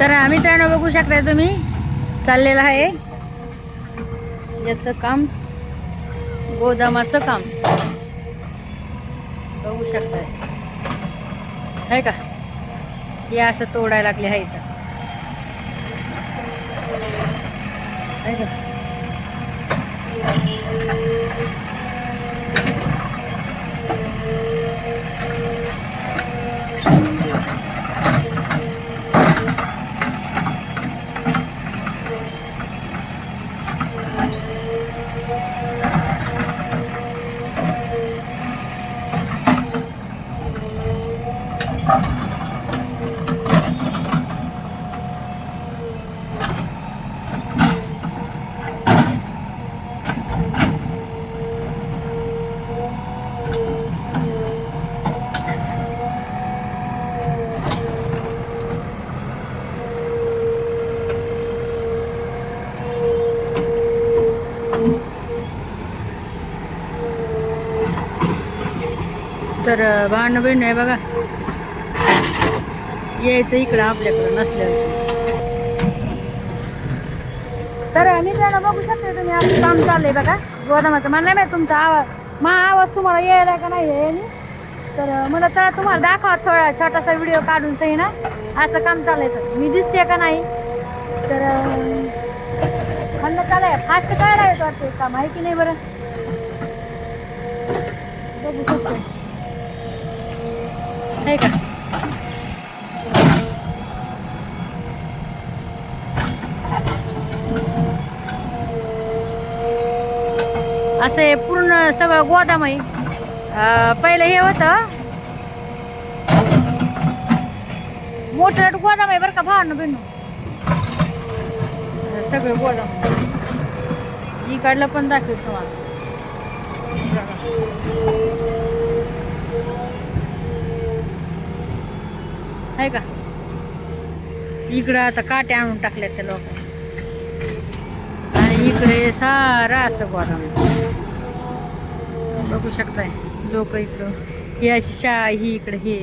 तर मित्रांनो बघू शकताय तुम्ही. चाललेलं आहे. याचं काम गोदामाचं काम. बघू शकताय. आहे का? हे असं तोडायला लागले आहे इथं. आहे का? तर भांडण बिंड आहे बघा यायचं इकडं आपल्याकडं नसल्यावर. तर मित्रांनो बघू शकता तुम्ही आपलं काम चाललंय बघा. गोदामाचं मला नाही माहीत तुमचा आवाज मा आवाज तुम्हाला यायला का नाही यायला तर मला तर तुम्हाला दाखवा थोडा छोटासा व्हिडिओ काढून सही ना. असं काम चाललंय तर. मी दिसते का नाही? तर खंड चालाय फास्ट काय राहायचं वाटतं का? आहे की नाही बरं? बघू शकतो. नाही का? असं हे पूर्ण सगळं गोदाम आहे पहिलं हे होतं. मोठं गोदाम आहे बरं का भावनं बिनू. सगळं गोदाम. इकडलं पण दाखवतो तुम्हाला. आहे का? इकडं आता काटे आणून टाकल्यात त्या लोक. इकडे सारा असं गोदाम बघू शकताय लोक इकडं. ही अशी शाळा ही इकडे हे.